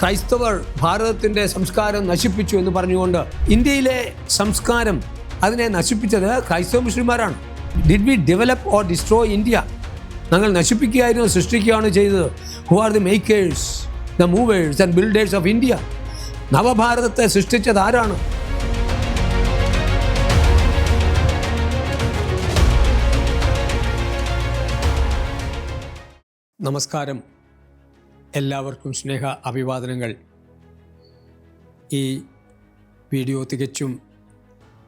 ക്രൈസ്തവർ ഭാരതത്തിന്റെ സംസ്കാരം നശിപ്പിച്ചു എന്ന് പറഞ്ഞുകൊണ്ട് ഇന്ത്യയിലെ സംസ്കാരം അതിനെ നശിപ്പിച്ചത് ക്രൈസ്തവ മുസ്ലിംമാരാണ്. Did we develop or destroy India ഞങ്ങൾ നശിപ്പിക്കുകയായിരുന്നു സൃഷ്ടിക്കുകയാണ് ചെയ്തത്. Who are the makers the movers and builders of India നവഭാരതത്തെ സൃഷ്ടിച്ചത് ആരാണ്? നമസ്കാരം. എല്ലാവർക്കും സ്നേഹ അഭിവാദനങ്ങൾ. ഈ വീഡിയോ തികച്ചും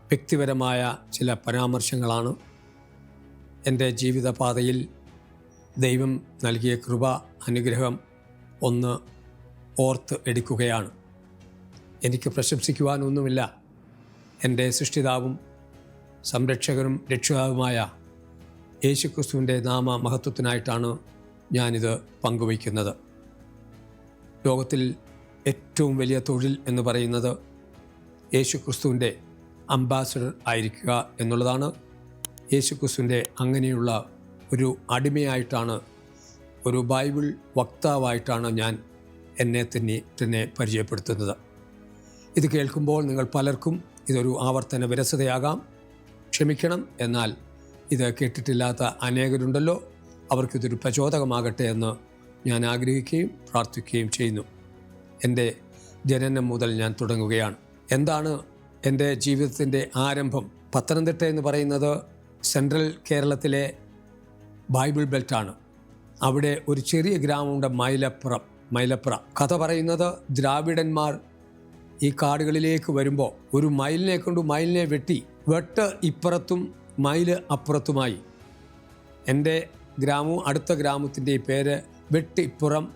വ്യക്തിപരമായ ചില പരാമർശങ്ങളാണ്. എന്റെ ജീവിതപാതയിൽ ദൈവം നൽകിയ കൃപ അനുഗ്രഹം ഒന്ന് ഓർത്ത് എടുക്കുകയാണ്. എനിക്ക് പ്രശംസിക്കുവാനൊന്നുമില്ല. എന്റെ സൃഷ്ടിതാവും സംരക്ഷകനും രക്ഷിതാവുമായ യേശുക്രിസ്തുവിന്റെ നാമ മഹത്വത്തിനായിട്ടാണ് ഞാനിത് പങ്കുവയ്ക്കുന്നത്. ലോകത്തിൽ ഏറ്റവും വലിയ തൊഴിൽ എന്ന് പറയുന്നത് യേശുക്രിസ്തുവിന്റെ അംബാസഡർ ആയിരിക്കുക എന്നുള്ളതാണ്. യേശുക്രിസ്തുവിന്റെ അങ്ങനെയുള്ള ഒരു അടിമയായിട്ടാണ് ഒരു ബൈബിൾ വക്താവായിട്ടാണ് ഞാൻ എന്നെ തന്നെ തന്നെ പരിചയപ്പെടുത്തുന്നത്. ഇത് കേൾക്കുമ്പോൾ നിങ്ങൾ പലർക്കും ഇതൊരു ആവർത്തന വിരസതയാകാം. ക്ഷമിക്കണം എന്നാൽ ഇത് കേട്ടിട്ടില്ലാത്ത അനേകരുണ്ടല്ലോ. അവർക്കിതൊരു പ്രചോദകമാകട്ടെ എന്ന് ഞാൻ ആഗ്രഹിക്കുകയും പ്രാർത്ഥിക്കുകയും ചെയ്യുന്നു. എന്റെ ജനനം മുതൽ ഞാൻ തുടങ്ങുകയാണ്. എന്താണ് എന്റെ ജീവിതത്തിന്റെ ആരംഭം? പത്തനംതിട്ട എന്ന് പറയുന്നത് സെൻട്രൽ കേരളത്തിലെ ബൈബിൾ ബെൽറ്റാണ്. അവിടെ ഒരു ചെറിയ ഗ്രാമമുണ്ട് മൈലപ്പുറം മൈലപ്പുറ കഥ പറയുന്നത് ദ്രാവിഡന്മാർ ഈ കാടുകളിലേക്ക് വരുമ്പോൾ ഒരു മയിലിനെ കൊണ്ട് മയിലിനെ വെട്ടി വെട്ട് ഇപ്പുറത്തും മയിൽ അപ്പുറത്തുമായി. എന്റെ ഗ്രാമവും അടുത്ത ഗ്രാമത്തിന്റെ പേര് വെട്ടിപ്പുറം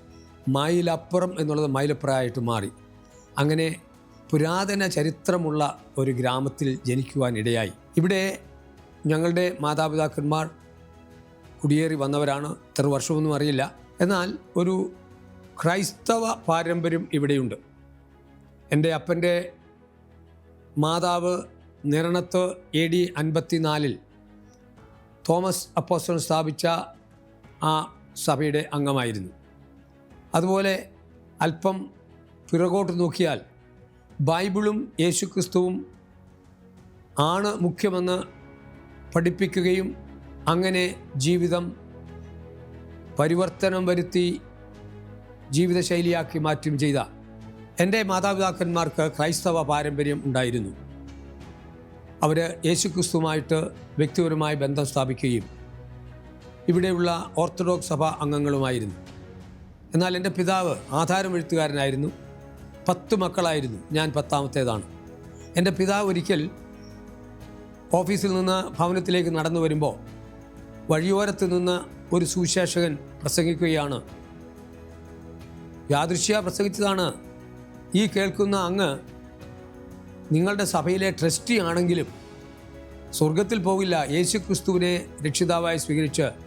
മയിലപ്പുറം എന്നുള്ളത് മയിലപ്പുറമായിട്ട് മാറി. അങ്ങനെ പുരാതന ചരിത്രമുള്ള ഒരു ഗ്രാമത്തിൽ ജനിക്കുവാൻ ഇടയായി ഇവിടെ ഞങ്ങളുടെ മാതാപിതാക്കന്മാർ കുടിയേറി വന്നവരാണ്. എത്ര വർഷമൊന്നും അറിയില്ല. എന്നാൽ ഒരു ക്രൈസ്തവ പാരമ്പര്യം ഇവിടെയുണ്ട്. എന്റെ അപ്പന്റെ മാതാവ് നിരണത്ത് എ ഡി അൻപത്തിനാലിൽ തോമസ് അപ്പോസ്റ്റൻ സ്ഥാപിച്ച ആ സഭയുടെ അംഗമായിരുന്നു. അതുപോലെ അല്പം പിറകോട്ട് നോക്കിയാൽ ബൈബിളും യേശുക്രിസ്തുവും ആണ് മുഖ്യമെന്ന് പഠിപ്പിക്കുകയും അങ്ങനെ ജീവിതം പരിവർത്തനം വരുത്തി ജീവിതശൈലിയാക്കി മാറ്റും ചെയ്ത എന്റെ മാതാപിതാക്കന്മാർക്ക് ക്രൈസ്തവ പാരമ്പര്യം ഉണ്ടായിരുന്നു. അവർ യേശുക്രിസ്തുവുമായിട്ട് വ്യക്തിപരമായി ബന്ധം സ്ഥാപിക്കുകയും ഇവിടെയുള്ള ഓർത്തഡോക്സ് സഭ അംഗങ്ങളുമായിരുന്നു. എന്നാൽ എന്റെ പിതാവ് ആധാരം എഴുത്തുകാരനായിരുന്നു. പത്ത് മക്കളായിരുന്നു. ഞാൻ പത്താമത്തേതാണ്. എന്റെ പിതാവ് ഒരിക്കൽ ഓഫീസിൽ നിന്ന് ഭവനത്തിലേക്ക് നടന്നു വരുമ്പോൾ വഴിയോരത്ത് നിന്ന് ഒരു സുവിശേഷകൻ പ്രസംഗിക്കുകയാണ്. യാദൃശ്യ പ്രസംഗിച്ചതാണ്. ഈ കേൾക്കുന്ന അങ്ങ് നിങ്ങളുടെ സഭയിലെ ട്രസ്റ്റി ആണെങ്കിലും സ്വർഗത്തിൽ പോകില്ല. യേശു ക്രിസ്തുവിനെ രക്ഷിതാവായി സ്വീകരിച്ച്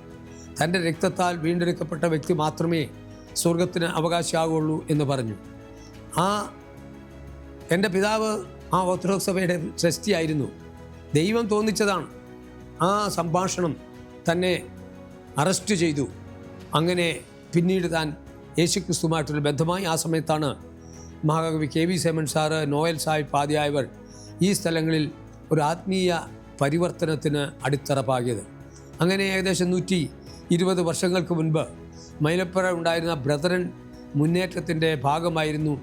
തന്റെ രക്തത്താൽ വീണ്ടെടുക്കപ്പെട്ട വ്യക്തി മാത്രമേ സ്വർഗത്തിന് അവകാശമാകുള്ളൂ എന്ന് പറഞ്ഞു. ആ എന്റെ പിതാവ് ആ ഓർത്തഡോക്സ് സഭയുടെ ട്രസ്റ്റി ആയിരുന്നു ദൈവം തോന്നിച്ചതാണ്. ആ സംഭാഷണം തന്നെ അറസ്റ്റ് ചെയ്തു. അങ്ങനെ പിന്നീട് താൻ യേശുക്രിസ്തുമായിട്ടുള്ള ബന്ധമായി ആ സമയത്താണ് മഹാകവി K V Simon sir Noel Sahib ആദ്യായവർ ഈ സ്ഥലങ്ങളിൽ ഒരു ആത്മീയ പരിവർത്തനത്തിന് അടിത്തറ പാകിയത്. അങ്ങനെ ഏകദേശം നൂറ്റി ഇരുപത് വർഷങ്ങൾക്ക് മുൻപ് മൈലപ്പുറ ഉണ്ടായിരുന്ന ബ്രദറൻ മുന്നേറ്റത്തിന്റെ ഭാഗമായിരുന്നു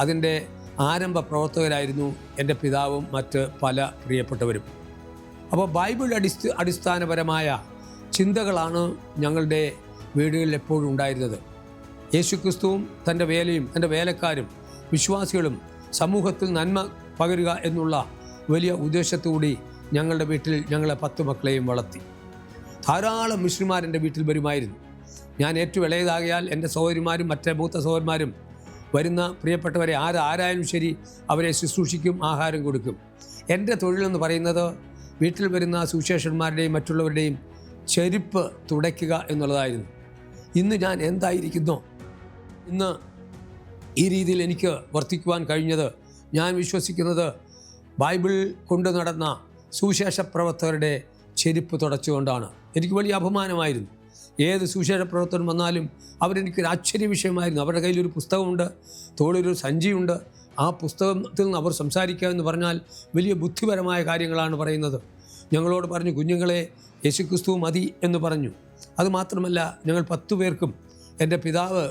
അതിന്റെ ആരംഭ പ്രവർത്തകരായിരുന്നു എന്റെ പിതാവും മറ്റ് പല പ്രിയപ്പെട്ടവരും. അപ്പോൾ ബൈബിൾ അടിസ്ഥ അടിസ്ഥാനപരമായ ചിന്തകളാണ് ഞങ്ങളുടെ വീടുകളിൽ എപ്പോഴും ഉണ്ടായിരുന്നത്. യേശുക്രിസ്തുവും തന്റെ വേലയും തന്റെ വേലക്കാരും വിശ്വാസികളും സമൂഹത്തിൽ നന്മ പകരുക എന്നുള്ള വലിയ ഉദ്ദേശത്തുകൂടി ഞങ്ങളുടെ വീട്ടിൽ ഞങ്ങളെ പത്ത് മക്കളെയും വളർത്തി. ധാരാളം മുസ്ലിംമാർ എന്റെ വീട്ടിൽ വരുമായിരുന്നു. ഞാൻ ഏറ്റവും ഇളയതാകിയാൽ എന്റെ സഹോദരിമാരും മറ്റേ മൂത്ത സഹോദരന്മാരും വരുന്ന പ്രിയപ്പെട്ടവരെ ആര് ആരായാലും ശരി അവരെ ശുശ്രൂഷിക്കും ആഹാരം കൊടുക്കും. എന്റെ തൊഴിലെന്ന് പറയുന്നത് വീട്ടിൽ വരുന്ന സുവിശേഷന്മാരുടെയും മറ്റുള്ളവരുടെയും ചെരുപ്പ് തുടയ്ക്കുക എന്നുള്ളതായിരുന്നു. ഇന്ന് ഞാൻ എന്തായിരിക്കുന്നു? ഇന്ന് ഈ രീതിയിൽ എനിക്ക് വർത്തിക്കുവാൻ കഴിഞ്ഞത് ഞാൻ വിശ്വസിക്കുന്നത് ബൈബിൾ കൊണ്ടു നടന്ന സുവിശേഷ പ്രവർത്തകരുടെ ചെരുപ്പ് തുടച്ചുകൊണ്ടാണ്. എനിക്ക് വലിയ അപമാനമായിരുന്നു. ഏത് സുവിശേഷ പ്രവർത്തനം വന്നാലും അവരെനിക്കൊരു ആശ്ചര്യ വിഷയമായിരുന്നു. അവരുടെ കയ്യിലൊരു പുസ്തകമുണ്ട് തോളിലൊരു സഞ്ചിയുണ്ട്. ആ പുസ്തകത്തിൽ നിന്ന് അവർ സംസാരിക്കുക എന്ന് പറഞ്ഞാൽ വലിയ ബുദ്ധിപരമായ കാര്യങ്ങളാണ് പറയുന്നത്. ഞങ്ങളോട് പറഞ്ഞു കുഞ്ഞുങ്ങളെ യേശുക്രിസ്തു മതി എന്ന് പറഞ്ഞു. അതുമാത്രമല്ല ഞങ്ങൾ പത്തു പേർക്കും എന്റെ പിതാവ്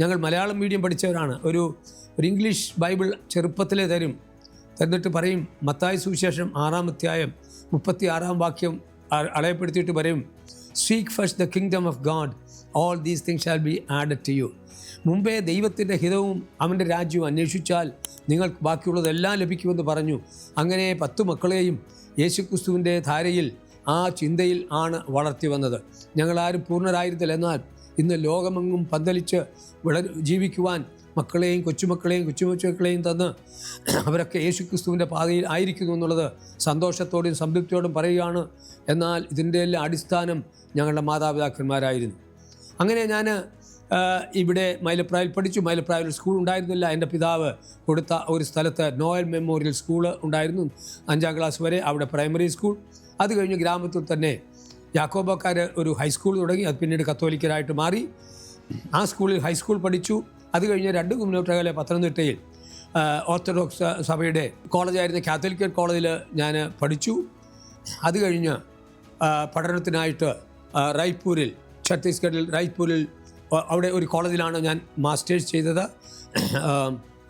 ഞങ്ങൾ മലയാളം മീഡിയം പഠിച്ചവരാണ്. ഒരു ഒരു ഇംഗ്ലീഷ് ബൈബിൾ ചെറുപ്പത്തിലേ തരും. എന്നിട്ട് പറയും മത്തായ സുവിശേഷം ആറാം അധ്യായം മുപ്പത്തി ആറാം വാക്യം അ- അടയപ്പെടുത്തിയിട്ട് പറയും seek first the kingdom of God all these things shall be added to you മുമ്പേ ദൈവത്തിന്റെ ഹിതവും അവന്റെ രാജ്യവും അന്വേഷിച്ചാൽ നിങ്ങൾക്ക് ബാക്കിയുള്ളതെല്ലാം ലഭിക്കുമെന്ന് പറഞ്ഞു. അങ്ങനെ പത്ത് മക്കളെയും യേശുക്രിസ്തുവിന്റെ ധാരയിൽ ആ ചിന്തയിൽ ആണ് വളർത്തി വന്നത്. ഞങ്ങളാരും പൂർണരായിരുന്നില്ല എന്നാൽ ഇന്ന് ലോകമെങ്ങും പന്തലിച്ച് വിള ജീവിക്കുവാൻ മക്കളെയും കൊച്ചുമക്കളെയും കൊച്ചുമച്ചുമക്കളെയും തന്ന് അവരൊക്കെ യേശുക്രിസ്തുവിന്റെ പാതയിൽ ആയിരിക്കുന്നു എന്നുള്ളത് സന്തോഷത്തോടെയും സംതൃപ്തിയോടും പറയുകയാണ്. എന്നാൽ ഇതിന്റെ എല്ലാം അടിസ്ഥാനം ഞങ്ങളുടെ മാതാപിതാക്കന്മാരായിരുന്നു. അങ്ങനെ ഞാൻ ഇവിടെ മൈലപ്രായിൽ പഠിച്ചു. മൈലപ്രായിൽ സ്കൂൾ ഉണ്ടായിരുന്നില്ല. എന്റെ പിതാവ് കൊടുത്ത ഒരു സ്ഥലത്ത് നോയൽ മെമ്മോറിയൽ സ്കൂൾ ഉണ്ടായിരുന്നു അഞ്ചാം ക്ലാസ് വരെ അവിടെ പ്രൈമറി സ്കൂൾ. അത് കഴിഞ്ഞ് ഗ്രാമത്തിൽ തന്നെ യാക്കോബക്കാർ ഒരു ഹൈസ്കൂൾ തുടങ്ങി. അത് പിന്നീട് കത്തോലിക്കരായിട്ട് മാറി. ആ സ്കൂളിൽ ഹൈസ്കൂൾ പഠിച്ചു. അത് കഴിഞ്ഞ് രണ്ട് അകലെ പത്തനംതിട്ടയിൽ ഓർത്തഡോക്സ് സഭയുടെ കോളേജായിരുന്ന കാത്തലിക്കൽ കോളേജിൽ ഞാൻ പഠിച്ചു. അത് കഴിഞ്ഞ് പഠനത്തിനായിട്ട് റായ്പൂരിൽ ഛത്തീസ്ഗഡിൽ റായ്പൂരിൽ അവിടെ ഒരു കോളേജിലാണ് ഞാൻ മാസ്റ്റേഴ്സ് ചെയ്തത്.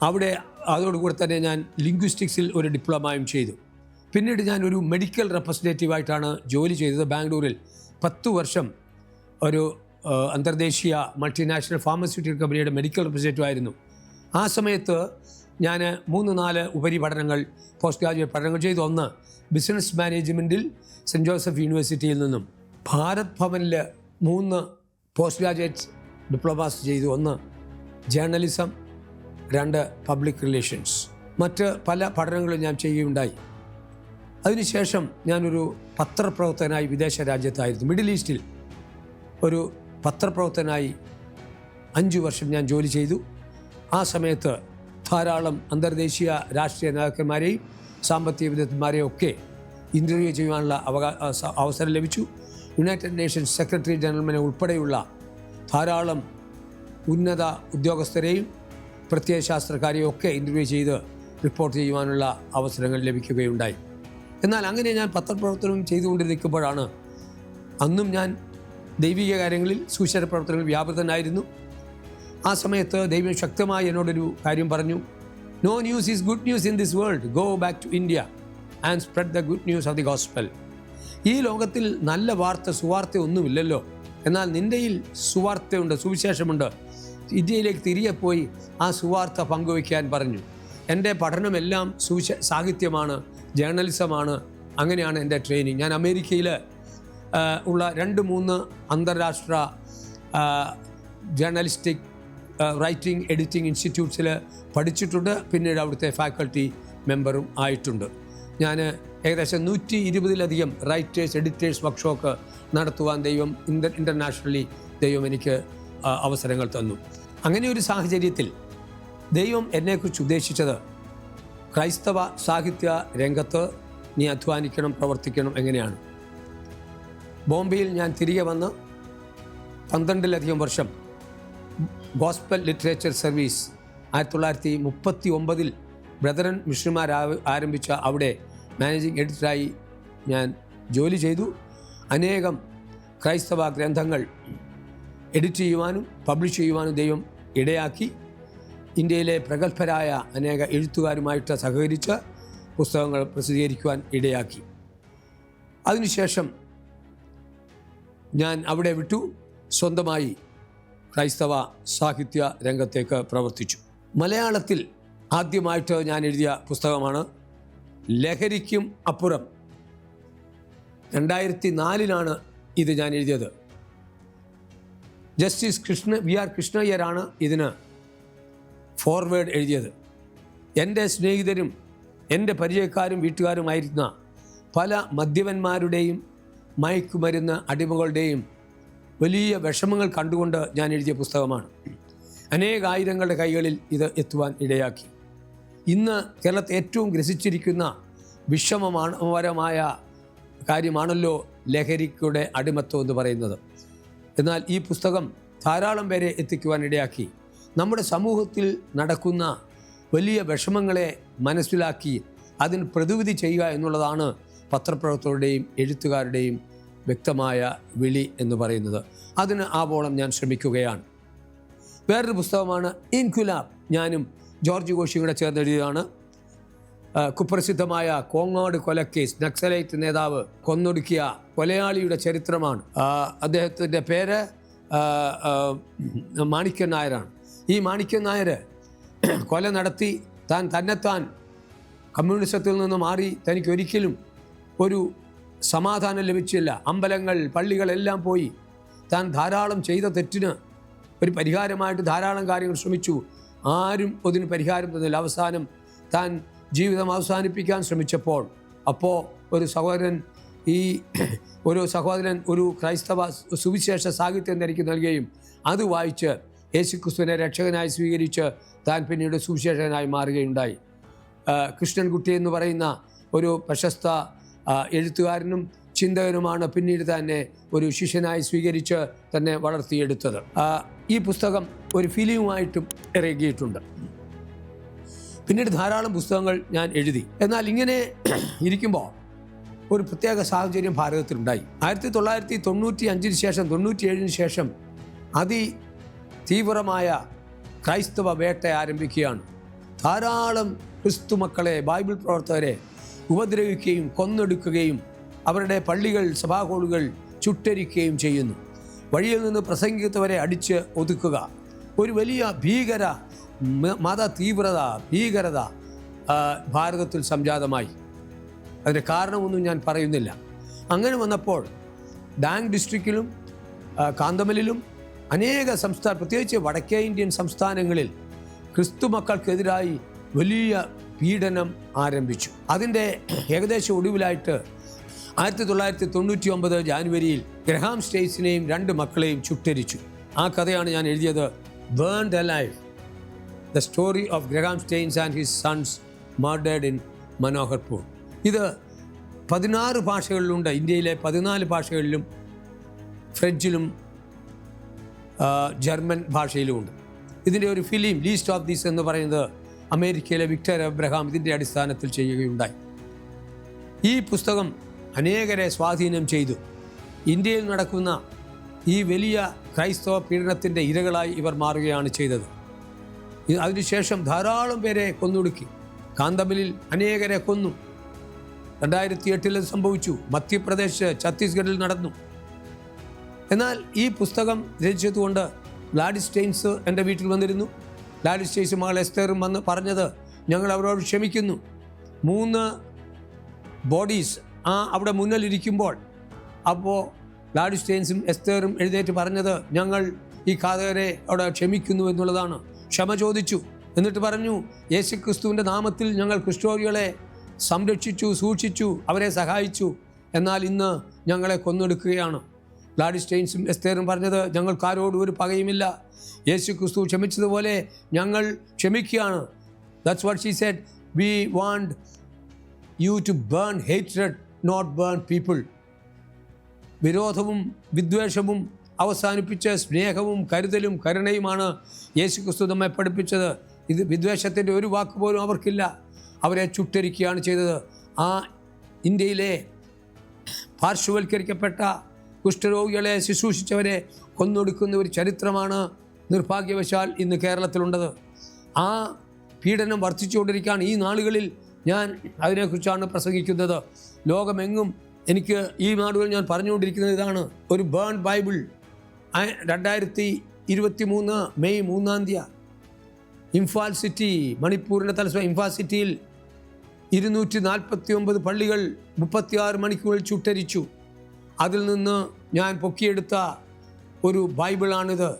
അവിടെ അതോടുകൂടി തന്നെ ഞാൻ ലിംഗ്വിസ്റ്റിക്സിൽ ഒരു ഡിപ്ലോമയും ചെയ്തു. പിന്നീട് ഞാൻ ഒരു മെഡിക്കൽ റെപ്രസെന്റേറ്റീവായിട്ടാണ് ജോലി ചെയ്തത് ബാംഗ്ലൂരിൽ. പത്ത് വർഷം ഒരു അന്തർദേശീയ മൾട്ടിനാഷണൽ ഫാർമസ്യൂട്ടിക്കൽ കമ്പനിയുടെ മെഡിക്കൽ റെപ്രസെന്റേറ്റീവ് ആയിരുന്നു. ആ സമയത്ത് ഞാൻ മൂന്ന് നാല് ഉപരിപഠനങ്ങൾ പോസ്റ്റ് ഗ്രാജുവേറ്റ് പഠനങ്ങൾ ചെയ്തു. ഒന്ന് ബിസിനസ് മാനേജ്മെന്റിൽ സെന്റ് ജോസഫ് യൂണിവേഴ്സിറ്റിയിൽ നിന്നും. ഭാരത് ഭവനിൽ മൂന്ന് പോസ്റ്റ് ഗ്രാജുവേറ്റ് ഡിപ്ലോമാസ് ചെയ്തു. ഒന്ന് ജേർണലിസം രണ്ട് പബ്ലിക് റിലേഷൻസ് മറ്റ് പല പഠനങ്ങളും ഞാൻ ചെയ്യുകയുണ്ടായി. അതിനുശേഷം ഞാനൊരു പത്രപ്രവർത്തകനായി വിദേശ രാജ്യത്തായിരുന്നു. മിഡിൽ ഈസ്റ്റിൽ ഒരു പത്രപ്രവർത്തകനായി അഞ്ചു വർഷം ഞാൻ ജോലി ചെയ്തു. ആ സമയത്ത് ധാരാളം അന്തർദേശീയ രാഷ്ട്രീയ നേതാക്കന്മാരെയും സാമ്പത്തിക വിദഗ്ധന്മാരെയും ഒക്കെ ഇന്റർവ്യൂ ചെയ്യുവാനുള്ള അവകാശ അവസരം ലഭിച്ചു. യുണൈറ്റഡ് നേഷൻസ് സെക്രട്ടറി ജനറൽമനെ ഉൾപ്പെടെയുള്ള ധാരാളം ഉന്നത ഉദ്യോഗസ്ഥരെയും പ്രത്യയശാസ്ത്രക്കാരെയും ഒക്കെ ഇന്റർവ്യൂ ചെയ്ത് റിപ്പോർട്ട് ചെയ്യുവാനുള്ള അവസരങ്ങൾ ലഭിക്കുകയുണ്ടായി. എന്നാൽ അങ്ങനെ ഞാൻ പത്രപ്രവർത്തനം ചെയ്തുകൊണ്ടിരിക്കുമ്പോഴാണ് അന്നും ഞാൻ ദൈവിക കാര്യങ്ങളിൽ സുശര പ്രവർത്തനങ്ങൾ വ്യാപൃതനായിരുന്നു. ആ സമയത്ത് ദൈവം ശക്തമായി എന്നോടൊരു കാര്യം പറഞ്ഞു. No news is good news in this world go back to India and spread the good news of the gospel ഈ ലോകത്തിൽ നല്ല വാർത്ത സുവാർത്ത ഒന്നുമില്ലല്ലോ. എന്നാൽ നിന്റെയിൽ സുവാർത്തയുണ്ട് സുവിശേഷമുണ്ട്. ഇന്ത്യയിലേക്ക് തിരികെ പോയി ആ സുവാർത്ത പങ്കുവയ്ക്കാൻ പറഞ്ഞു. എന്റെ പഠനമെല്ലാം സുവിശ സാഹിത്യമാണ് ജേർണലിസമാണ് അങ്ങനെയാണ് എന്റെ ട്രെയിനിങ്. ഞാൻ അമേരിക്കയിൽ ഉള്ള രണ്ട് മൂന്ന് അന്താരാഷ്ട്ര ജേർണലിസ്റ്റിക് റൈറ്റിംഗ് എഡിറ്റിംഗ് ഇൻസ്റ്റിറ്റ്യൂട്ട്സിൽ പഠിച്ചിട്ടുണ്ട്. പിന്നീട് അവിടുത്തെ ഫാക്കൾട്ടി മെമ്പറും ആയിട്ടുണ്ട്. ഞാൻ ഏകദേശം നൂറ്റി ഇരുപതിലധികം റൈറ്റേഴ്സ് എഡിറ്റേഴ്സ് വർക്ക്ഷോപ്പ് നടത്തുവാൻ ദൈവം ഇന്ത ഇന്റർനാഷണലി ദൈവം എനിക്ക് അവസരങ്ങൾ തന്നു. അങ്ങനെ ഒരു സാഹചര്യത്തിൽ ദൈവം എന്നെക്കുറിച്ച് ഉദ്ദേശിച്ചത് ക്രൈസ്തവ സാഹിത്യ രംഗത്ത് നീ അധ്വാനിക്കണം പ്രവർത്തിക്കണം എങ്ങനെയാണ്? ബോംബെയിൽ ഞാൻ തിരികെ വന്ന് പന്ത്രണ്ടിലധികം വർഷം ഗോസ്പൽ ലിറ്ററേച്ചർ സർവീസ് ആയിരത്തി തൊള്ളായിരത്തി മുപ്പത്തി ഒമ്പതിൽ ബ്രദറൻ മിഷണറിമാർ ആരംഭിച്ച അവിടെ മാനേജിംഗ് എഡിറ്ററായി ഞാൻ ജോലി ചെയ്തു. അനേകം ക്രൈസ്തവ ഗ്രന്ഥങ്ങൾ എഡിറ്റ് ചെയ്യുവാനും പബ്ലിഷ് ചെയ്യുവാനും ദൈവം ഇടയാക്കി. ഇന്ത്യയിലെ പ്രഗത്ഭരായ അനേക എഴുത്തുകാരുമായിട്ട് സഹകരിച്ച് പുസ്തകങ്ങൾ പ്രസിദ്ധീകരിക്കുവാൻ ഇടയാക്കി. അതിനുശേഷം ഞാൻ അവിടെ വിട്ടു. സ്വന്തമായി ക്രൈസ്തവ സാഹിത്യ രംഗത്തേക്ക് പ്രവർത്തിച്ചു. മലയാളത്തിൽ ആദ്യമായിട്ട് ഞാൻ എഴുതിയ പുസ്തകമാണ് ലഹരിക്കും അപ്പുറം. രണ്ടായിരത്തി നാലിലാണ് ഇത് ഞാൻ എഴുതിയത്. ജസ്റ്റിസ് കൃഷ്ണ വി ആർ കൃഷ്ണയ്യരാണ് ഇതിന് ഫോർവേഡ് എഴുതിയത്. എന്റെ സ്നേഹിതരും എന്റെ പരിചയക്കാരും വീട്ടുകാരുമായിരുന്ന പല മദ്യപന്മാരുടെയും മയക്കുമരുന്ന് അടിമകളുടെയും വലിയ വിഷമങ്ങൾ കണ്ടുകൊണ്ട് ഞാൻ എഴുതിയ പുസ്തകമാണ്. അനേകായിരങ്ങളുടെ കൈകളിൽ ഇത് എത്തുവാൻ ഇടയാക്കി. ഇന്ന് കേരളത്തെ ഏറ്റവും ഗ്രസിച്ചിരിക്കുന്ന വിഷമമാണപരമായ കാര്യമാണല്ലോ ലഹരിക്കുടെ അടിമത്വം എന്ന് പറയുന്നത്. എന്നാൽ ഈ പുസ്തകം ധാരാളം പേരെ എത്തിക്കുവാൻ ഇടയാക്കി. നമ്മുടെ സമൂഹത്തിൽ നടക്കുന്ന വലിയ വിഷമങ്ങളെ മനസ്സിലാക്കി അതിന് പ്രതിവിധി ചെയ്യുക എന്നുള്ളതാണ് പത്രപ്രവർത്തകരുടെയും എഴുത്തുകാരുടെയും വ്യക്തമായ വിളി എന്ന് പറയുന്നത്. അതിന് ആവോളം ഞാൻ ശ്രമിക്കുകയാണ്. വേറൊരു പുസ്തകമാണ് ഇൻകുലാബ്. ഞാനും ജോർജ് കോശിയും കൂടെ ചേർന്നെഴുതിയതാണ്. ആ, കുപ്രസിദ്ധമായ കോങ്ങാട് കൊലക്കേസ് നക്സലൈറ്റ് നേതാവ് കൊന്നൊടുക്കിയ കൊലയാളിയുടെ ചരിത്രമാണ്. അദ്ദേഹത്തിന്റെ പേര് മാണിക്യൻ നായരാണ്. ഈ മാണിക്യൻ നായർ കൊല നടത്തി താൻ തന്നെത്താൻ കമ്മ്യൂണിസത്തിൽ നിന്ന് മാറി തനിക്ക് ഒരിക്കലും ഒരു സമാധാനം ലഭിച്ചില്ല. അമ്പലങ്ങൾ പള്ളികളെല്ലാം പോയി. താൻ ധാരാളം ചെയ്ത തെറ്റിന് ഒരു പരിഹാരമായിട്ട് ധാരാളം കാര്യങ്ങൾ ശ്രമിച്ചു. ആരും അതിന് പരിഹാരം തന്നില്ല. അവസാനം താൻ ജീവിതം അവസാനിപ്പിക്കാൻ ശ്രമിച്ചപ്പോൾ അപ്പോൾ ഒരു സഹോദരൻ ഈ ഒരു സഹോദരൻ ഒരു ക്രൈസ്തവ സുവിശേഷ സാഹിത്യം തനിക്ക് നൽകുകയും അത് വായിച്ച് യേശുക്രിസ്തുവിനെ രക്ഷകനായി സ്വീകരിച്ച് താൻ പിന്നീട് സുവിശേഷകനായി മാറുകയുണ്ടായി. കൃഷ്ണൻകുട്ടി എന്ന് പറയുന്ന ഒരു പ്രശസ്ത എഴുത്തുകാരനും ചിന്തകനുമാണ് പിന്നീട് തന്നെ ഒരു ശിഷ്യനായി സ്വീകരിച്ച് തന്നെ വളർത്തിയെടുത്തത്. ഈ പുസ്തകം ഒരു ഫിലിമുമായിട്ടും ഇറങ്ങിയിട്ടുണ്ട്. പിന്നീട് ധാരാളം പുസ്തകങ്ങൾ ഞാൻ എഴുതി. എന്നാൽ ഇങ്ങനെ ഇരിക്കുമ്പോൾ ഒരു പ്രത്യേക സാഹചര്യം ഭാരതത്തിലുണ്ടായി. ആയിരത്തി തൊള്ളായിരത്തി തൊണ്ണൂറ്റി അഞ്ചിന് ശേഷം തൊണ്ണൂറ്റി ഏഴിന് ശേഷം അതി തീവ്രമായ ക്രൈസ്തവ വേട്ട ആരംഭിക്കുകയാണ്. ധാരാളം ക്രിസ്തു മക്കളെ ബൈബിൾ പ്രവർത്തകരെ ഉപദ്രവിക്കുകയും കൊന്നൊടുക്കുകയും അവരുടെ പള്ളികൾ സഭാഹോളുകൾ ചുട്ടരിക്കുകയും ചെയ്യുന്നു. വഴിയിൽ നിന്ന് പ്രസംഗിക്കുന്നവരെ അടിച്ച് ഒതുക്കുക. ഒരു വലിയ ഭീകര മത തീവ്രത ഭീകരത ഭാരതത്തിൽ സംജാതമായി. അതിന് കാരണമൊന്നും ഞാൻ പറയുന്നില്ല. അങ്ങനെ വന്നപ്പോൾ ഡാങ് ഡിസ്ട്രിക്റ്റിലും കാന്തമലിലും അനേക സംസ്ഥാന പ്രത്യേകിച്ച് വടക്കേ ഇന്ത്യൻ സംസ്ഥാനങ്ങളിൽ ക്രിസ്തു മക്കൾക്കെതിരായി വലിയ പീഡനം ആരംഭിച്ചു. അതിന്റെ ഏകദേശം ഒടുവിലായിട്ട് ആയിരത്തി തൊള്ളായിരത്തി തൊണ്ണൂറ്റി ഒമ്പത് ജാനുവരിയിൽ ഗ്രഹാം സ്റ്റേറ്റ്സിനെയും രണ്ട് മക്കളെയും ചുട്ടരിച്ചു. ആ കഥയാണ് ഞാൻ എഴുതിയത്. Burned life the story of Graham Staines and his sons murdered in Manoharpur. ഇത് പതിനാറ് ഭാഷകളിലുണ്ട്. ഇന്ത്യയിലെ പതിനാല് ഭാഷകളിലും ഫ്രഞ്ചിലും ജർമ്മൻ ഭാഷയിലുമുണ്ട്. ഇതിന്റെ ഒരു ഫിലിം ലീസ്റ്റ് ഓഫ് ദീസ് എന്ന് പറയുന്നത് അമേരിക്കയിലെ വിക്ടർ എബ്രഹാം ഇതിന്റെ അടിസ്ഥാനത്തിൽ ചെയ്യുകയുണ്ടായി. ഈ പുസ്തകം അനേകരെ സ്വാധീനം ചെയ്തു. ഇന്ത്യയിൽ നടക്കുന്ന ഈ വലിയ ക്രൈസ്തവ പീഡനത്തിന്റെ ഇരകളായി ഇവർ മാറുകയാണ് ചെയ്തത്. അതിനുശേഷം ധാരാളം പേരെ കൊന്നൊടുക്കി. കാന്തമലിൽ അനേകരെ കൊന്നു. രണ്ടായിരത്തി എട്ടിൽ അത് സംഭവിച്ചു. മധ്യപ്രദേശ് ഛത്തീസ്ഗഡിൽ നടന്നു. എന്നാൽ ഈ പുസ്തകം രചിച്ചതുകൊണ്ട് ബ്ലാഡിസ്റ്റെയിൻസ് എന്റെ വീട്ടിൽ വന്നിരുന്നു. ലാഡിസ്റ്റെയിൻസ് മകൾ എസ്തേറും വന്ന് പറഞ്ഞത് ഞങ്ങൾ അവരോട് ക്ഷമിക്കുന്നു. മൂന്ന് ബോഡീസ് ആ അവിടെ മുന്നിലിരിക്കുമ്പോൾ അപ്പോൾ ലാലിസ്റ്റേൻസും എസ്തേറും എഴുന്നേറ്റ് പറഞ്ഞത് ഞങ്ങൾ ഈ കാതകരെ അവിടെ ക്ഷമിക്കുന്നു എന്നുള്ളതാണ്. ക്ഷമ ചോദിച്ചു. എന്നിട്ട് പറഞ്ഞു യേശു ക്രിസ്തുവിന്റെ നാമത്തിൽ ഞങ്ങൾ ക്രിസ്റ്റോറികളെ സംരക്ഷിച്ചു സൂക്ഷിച്ചു അവരെ സഹായിച്ചു. എന്നാൽ ഇന്ന് ഞങ്ങളെ കൊന്നെടുക്കുകയാണ്. ലാഡിസ്റ്റെയിൻസും എസ്തേറും പറഞ്ഞത് ഞങ്ങൾക്കാരോടും ഒരു പകയുമില്ല. യേശു ക്രിസ്തു ക്ഷമിച്ചതുപോലെ ഞങ്ങൾ ക്ഷമിക്കുകയാണ്. That's what she said we want you to burn hatred not burn people വിരോധവും വിദ്വേഷവും അവസാനിപ്പിച്ച സ്നേഹവും കരുതലും കരുണയുമാണ് യേശു ക്രിസ്തു നമ്മെ പഠിപ്പിച്ചത്. ഇത് വിദ്വേഷത്തിന്റെ ഒരു വാക്ക് പോലും അവർക്കില്ല. അവരെ ചുട്ടരിക്കുകയാണ് ചെയ്തത്. ആ ഇന്ത്യയിലെ പാർശ്വവൽക്കരിക്കപ്പെട്ട കുഷ്ഠരോഗികളെ ശുശ്രൂഷിച്ചവരെ കൊന്നൊടുക്കുന്ന ഒരു ചരിത്രമാണ് നിർഭാഗ്യവശാൽ ഇന്ന് കേരളത്തിലുണ്ടത് ആ പീഡനം വർദ്ധിച്ചുകൊണ്ടിരിക്കുകയാണ്. ഈ നാളുകളിൽ ഞാൻ അതിനെക്കുറിച്ചാണ് പ്രസംഗിക്കുന്നത്. ലോകമെങ്ങും എനിക്ക് ഈ നാടുകൾ ഞാൻ പറഞ്ഞുകൊണ്ടിരിക്കുന്നത് ഇതാണ്. ഒരു ബേൺ ബൈബിൾ രണ്ടായിരത്തി ഇരുപത്തി മൂന്ന് മെയ് മൂന്നാം തീയതി ഇംഫാൽ സിറ്റി മണിപ്പൂരിന്റെ തലസ്ഥാനം ഇംഫാൽ സിറ്റിയിൽ ഇരുന്നൂറ്റി നാൽപ്പത്തി ഒമ്പത് പള്ളികൾ മുപ്പത്തിയാറ് മണിക്കൂറിൽ ചുട്ടരിച്ചു. അതിൽ നിന്ന് ഞാൻ പൊക്കിയെടുത്ത ഒരു ബൈബിളാണിത്.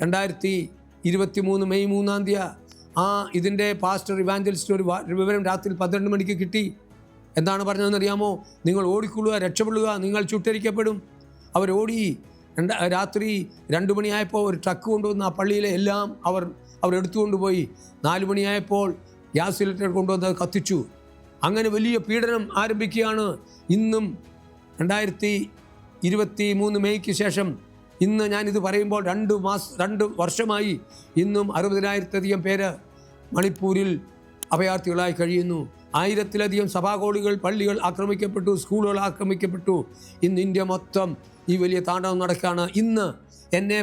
രണ്ടായിരത്തി ഇരുപത്തി മൂന്ന് മെയ് മൂന്നാം തീയതി ആ ഇതിന്റെ പാസ്റ്റർ ഇവാഞ്ചലിസ്റ്റ് ഒരു വിവരം രാത്രി പന്ത്രണ്ട് മണിക്ക് കിട്ടി. എന്താണ് പറഞ്ഞതെന്ന് അറിയാമോ നിങ്ങൾ ഓടിക്കൊള്ളുക രക്ഷപ്പെടുക നിങ്ങൾ ചുട്ടരിക്കപ്പെടും. അവരോടി രണ്ട രാത്രി രണ്ട് മണിയായപ്പോൾ ഒരു ട്രക്ക് കൊണ്ടുവന്ന് ആ പള്ളിയിലെ എല്ലാം അവർ അവർ എടുത്തുകൊണ്ടുപോയി നാല് മണിയായപ്പോൾ ഗ്യാസ് സിലിണ്ടർ കൊണ്ടുവന്ന് കത്തിച്ചു. അങ്ങനെ വലിയ പീഡനം ആരംഭിക്കുകയാണ്. ഇന്നും രണ്ടായിരത്തി ഇരുപത്തി മൂന്ന് മെയ്ക്ക് ശേഷം ഇന്ന് ഞാനിത് പറയുമ്പോൾ രണ്ട് മാസ രണ്ട് വർഷമായി ഇന്നും അറുപതിനായിരത്തിലധികം പേര് മണിപ്പൂരിൽ അഭയാർത്ഥികളായി കഴിയുന്നു. ആയിരത്തിലധികം സഭാകോളികൾ പള്ളികൾ ആക്രമിക്കപ്പെട്ടു സ്കൂളുകൾ ആക്രമിക്കപ്പെട്ടു. ഇന്ന് ഇന്ത്യ മൊത്തം ഈ വലിയ താണ്ഡവം നടക്കുകയാണ്. ഇന്ന് എന്നെ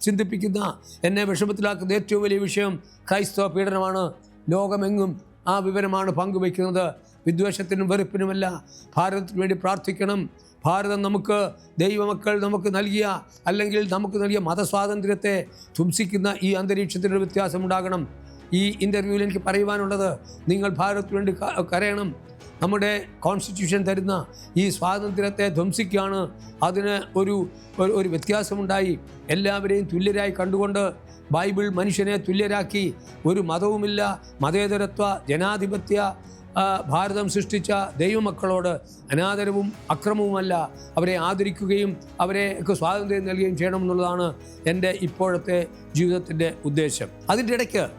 ചിന്തിപ്പിക്കുന്ന എന്നെ വിഷമത്തിലാക്കുന്ന ഏറ്റവും വലിയ വിഷയം ക്രൈസ്തവ പീഡനമാണ്. ലോകമെങ്ങും ആ വിവരമാണ് പങ്കുവയ്ക്കുന്നത്. വിദ്വേഷത്തിനും വെറുപ്പിനുമല്ല ഭാരതത്തിന് വേണ്ടി പ്രാർത്ഥിക്കണം. ഭാരതം നമുക്ക് ദൈവമക്കൾ നമുക്ക് നൽകിയ അല്ലെങ്കിൽ നമുക്ക് നൽകിയ മതസ്വാതന്ത്ര്യത്തെ ധ്വംസിക്കുന്ന ഈ അന്തരീക്ഷത്തിനൊരു വ്യത്യാസമുണ്ടാകണം. ഈ ഇന്റർവ്യൂവിൽ എനിക്ക് പറയുവാനുള്ളത് നിങ്ങൾ ഭാരതത്തിന് വേണ്ടി കരയണം. നമ്മുടെ കോൺസ്റ്റിറ്റ്യൂഷൻ തരുന്ന ഈ സ്വാതന്ത്ര്യത്തെ ധ്വംസിക്കുകയാണ്. അതിന് ഒരു ഒരു- വ്യത്യാസമുണ്ടായി. എല്ലാവരെയും തുല്യരായി കണ്ടുകൊണ്ട് ബൈബിൾ മനുഷ്യനെ തുല്യരാക്കി. ഒരു മതവുമില്ല. മതേതരത്വ ജനാധിപത്യ ഭാരതം സൃഷ്ടിച്ച ദൈവമക്കളോട് അനാദരവും അക്രമവുമല്ല അവരെ ആദരിക്കുകയും അവരെ സ്വാതന്ത്ര്യം നൽകുകയും ചെയ്യണമെന്നുള്ളതാണ് എന്റെ ഇപ്പോഴത്തെ ജീവിതത്തിന്റെ ഉദ്ദേശം. അതിന്റെ ഇടയ്ക്ക്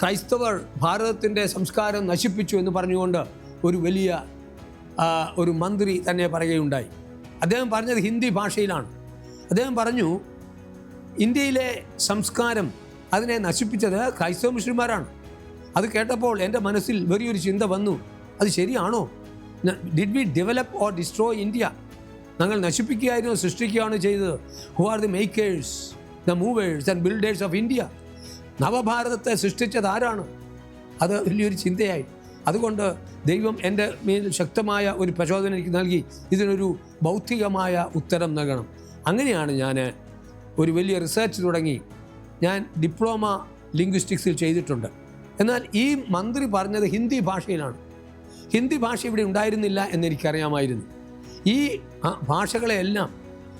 ക്രൈസ്തവർ ഭാരതത്തിന്റെ സംസ്കാരം നശിപ്പിച്ചു എന്ന് പറഞ്ഞുകൊണ്ട് ഒരു വലിയ ഒരു മന്ത്രി തന്നെ പറയുകയുണ്ടായി. അദ്ദേഹം പറഞ്ഞത് ഹിന്ദി ഭാഷയിലാണ്. അദ്ദേഹം പറഞ്ഞു ഇന്ത്യയിലെ സംസ്കാരം അതിനെ നശിപ്പിച്ചത് ക്രൈസ്തവ മുസ്ലിംമാരാണ്. അത് കേട്ടപ്പോൾ എന്റെ മനസ്സിൽ വലിയൊരു ചിന്ത വന്നു. അത് ശരിയാണോ? Did we develop or destroy India ഞങ്ങൾ നശിപ്പിക്കുകയായിരുന്നു സൃഷ്ടിക്കുകയാണ് ചെയ്തത്. Who are the makers the movers and builders of India നവഭാരതത്തെ സൃഷ്ടിച്ചത് ആരാണ്? അത് വലിയൊരു ചിന്തയായി. അതുകൊണ്ട് ദൈവം എന്റെ മേൽ ശക്തമായ ഒരു പ്രചോദനം എനിക്ക് നൽകി. ഇതിനൊരു ഭൗതികമായ ഉത്തരം നൽകണം. അങ്ങനെയാണ് ഞാൻ ഒരു വലിയ റിസർച്ച് തുടങ്ങി. ഞാൻ ഡിപ്ലോമ ലിംഗ്വിസ്റ്റിക്സിൽ ചെയ്തിട്ടുണ്ട്. എന്നാൽ ഈ മന്ത്രി പറഞ്ഞത് ഹിന്ദി ഭാഷയിലാണ്. ഹിന്ദി ഭാഷ ഇവിടെ ഉണ്ടായിരുന്നില്ല എന്നെനിക്കറിയാമായിരുന്നു. ഈ ഭാഷകളെയെല്ലാം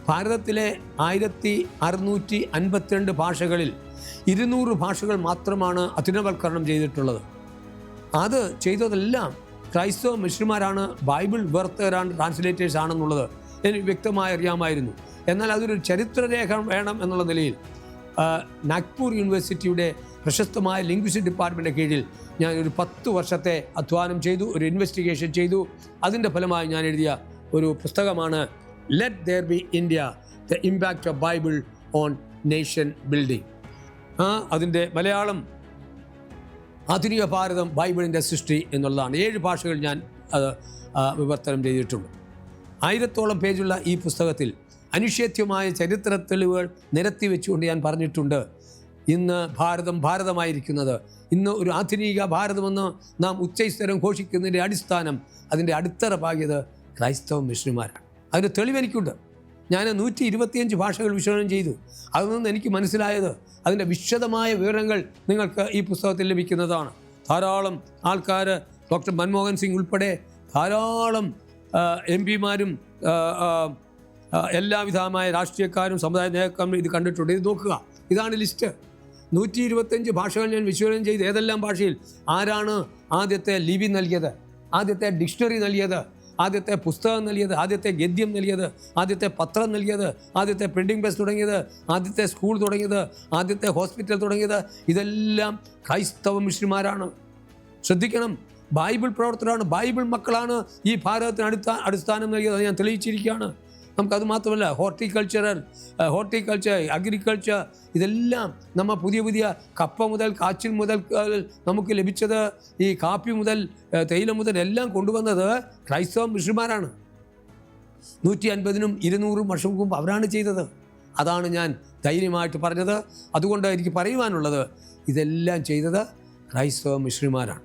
ഭാരതത്തിലെ ആയിരത്തി അറുന്നൂറ്റി അൻപത്തിരണ്ട് ഭാഷകളിൽ ഇരുന്നൂറ് ഭാഷകൾ മാത്രമാണ് അധുനവൽക്കരണം ചെയ്തിട്ടുള്ളത്. അത് ചെയ്തതെല്ലാം ക്രൈസ്തവ മിഷന്മാരാണ് ബൈബിൾ വിവർത്തകരാണ് ട്രാൻസ്ലേറ്റേഴ്സ് ആണെന്നുള്ളത് എനിക്ക് വ്യക്തമായി അറിയാമായിരുന്നു. എന്നാൽ അതൊരു ചരിത്രരേഖ വേണം എന്നുള്ള നിലയിൽ നാഗ്പൂർ യൂണിവേഴ്സിറ്റിയുടെ പ്രശസ്തമായ ലിംഗ്വിസ്റ്റിക് ഡിപ്പാർട്ട്മെന്റിന്റെ കീഴിൽ ഞാൻ ഒരു പത്ത് വർഷത്തെ അധ്വാനം ചെയ്തു ഒരു ഇൻവെസ്റ്റിഗേഷൻ ചെയ്തു. അതിന്റെ ഫലമായി ഞാൻ എഴുതിയ ഒരു പുസ്തകമാണ് let there be India the impact of Bible on nation building ആ അതിന്റെ മലയാളം ആധുനിക ഭാരതം ബൈബിളിന്റെ സൃഷ്ടി എന്നുള്ളതാണ്. ഏഴ് ഭാഷകൾ ഞാൻ അത് വിവർത്തനം ചെയ്തിട്ടുള്ളൂ ആയിരത്തോളം പേജുള്ള ഈ പുസ്തകത്തിൽ അനിഷേധ്യമായ ചരിത്ര തെളിവുകൾ നിരത്തി വെച്ചുകൊണ്ട് ഞാൻ പറഞ്ഞിട്ടുണ്ട്. ഇന്ന് ഭാരതം ഭാരതമായിരിക്കുന്നത്. ഇന്ന് ഒരു ആധുനിക ഭാരതമെന്ന് നാം ഉച്ചൈസ്തരം ഘോഷിക്കുന്നതിന്റെ അടിസ്ഥാനം അതിന്റെ അടിത്തറ പാകിയത് ക്രൈസ്തവ മിഷനുമാരാണ് അതിന്റെ തെളിവ് എനിക്കുണ്ട്. ഞാൻ നൂറ്റി ഇരുപത്തിയഞ്ച് ഭാഷകൾ വിശകലനം ചെയ്തു. അതിൽ നിന്ന് എനിക്ക് മനസ്സിലായത് അതിന്റെ വിശദമായ വിവരങ്ങൾ നിങ്ങൾക്ക് ഈ പുസ്തകത്തിൽ ലഭിക്കുന്നതാണ്. ധാരാളം ആൾക്കാർ ഡോക്ടർ മൻമോഹൻ സിംഗ് ഉൾപ്പെടെ ധാരാളം എം പിമാരും എല്ലാവിധമായ രാഷ്ട്രീയക്കാരും സമുദായ നേതാക്കളും ഇത് കണ്ടിട്ടുണ്ട്. ഇത് നോക്കുക. ഇതാണ് ലിസ്റ്റ്. നൂറ്റി ഇരുപത്തഞ്ച് ഭാഷകൾ ഞാൻ വിശകലനം ചെയ്ത് ഏതെല്ലാം ഭാഷയിൽ? ആരാണ് ആദ്യത്തെ ലിപി നൽകിയത്? ആദ്യത്തെ ഡിക്ഷണറി നൽകിയത്? ആദ്യത്തെ പുസ്തകം നൽകിയത്? ആദ്യത്തെ ഗദ്യം നൽകിയത്? ആദ്യത്തെ പത്രം നൽകിയത്? ആദ്യത്തെ പ്രിന്റിംഗ് പ്രസ് തുടങ്ങിയത്? ആദ്യത്തെ സ്കൂൾ തുടങ്ങിയത്? ആദ്യത്തെ ഹോസ്പിറ്റൽ തുടങ്ങിയത്? ഇതെല്ലാം ക്രൈസ്തവ മിഷന്മാരാണ്. ശ്രദ്ധിക്കണം. ബൈബിൾ പ്രവർത്തനമാണ് ബൈബിൾ മക്കളാണ് ഈ ഭാരതത്തിന് അടുത്ത അടിസ്ഥാനം നൽകിയത്. ഞാൻ തെളിയിച്ചിരിക്കുകയാണ്. നമുക്കത് മാത്രമല്ല ഹോർട്ടിക്കൾച്ചറൽ ഹോർട്ടിക്കൾച്ചർ അഗ്രികൾച്ചർ ഇതെല്ലാം നമ്മൾ പുതിയ പുതിയ കപ്പ മുതൽ കാച്ചിൽ മുതൽ നമുക്ക് ലഭിച്ചത് ഈ കാപ്പി മുതൽ തേയിലം മുതൽ എല്ലാം കൊണ്ടുവന്നത് ക്രൈസ്തവ മിഷന്മാരാണ് നൂറ്റി അൻപതിനും ഇരുന്നൂറും വർഷം മുമ്പ് അവരാണ് ചെയ്തത്. അതാണ് ഞാൻ ധൈര്യമായിട്ട് പറഞ്ഞത്. അതുകൊണ്ട് എനിക്ക് പറയുവാനുള്ളത് ഇതെല്ലാം ചെയ്തത് ക്രൈസ്തവ മിഷന്മാരാണ്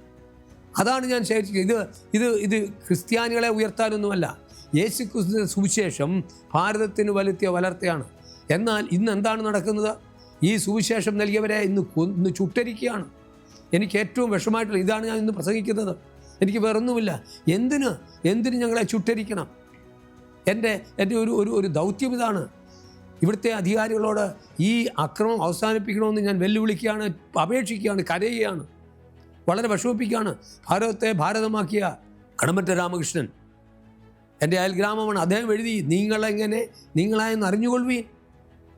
അതാണ് ഞാൻ ശേഖരിച്ചത്. ഇത് ഇത് ഇത് ക്രിസ്ത്യാനികളെ ഉയർത്താനൊന്നുമല്ല. യേശു ക്രിസ്തു സുവിശേഷം ഭാരതത്തിന് വലുത്തിയ വളർത്തയാണ്. എന്നാൽ ഇന്ന് എന്താണ് നടക്കുന്നത്? ഈ സുവിശേഷം നൽകിയവരെ ഇന്ന് ഇന്ന് ചുട്ടരിക്കുകയാണ്. എനിക്ക് ഏറ്റവും വിഷമായിട്ടുള്ള ഇതാണ് ഞാൻ ഇന്ന് പ്രസംഗിക്കുന്നത്. എനിക്ക് വേറൊന്നുമില്ല. എന്തിന്? എന്തിന് ഞങ്ങളെ ചുട്ടരിക്കണം? എന്റെ എന്റെ ഒരു ഒരു ഒരു ദൗത്യം ഇതാണ്. ഇവിടുത്തെ അധികാരികളോട് ഈ അക്രമം അവസാനിപ്പിക്കണമെന്ന് ഞാൻ വെല്ലുവിളിക്കുകയാണ് അപേക്ഷിക്കുകയാണ് കരയുകയാണ്. വളരെ വിഷമിപ്പിക്കുകയാണ്. ഭാരതത്തെ ഭാരതമാക്കിയ കടമറ്റ രാമകൃഷ്ണൻ. എന്റെ അയൽഗ്രാമമാണ്. അദ്ദേഹം എഴുതി നിങ്ങളെങ്ങനെ? നിങ്ങളായെന്ന് അറിഞ്ഞുകൊള്ളുവീൻ.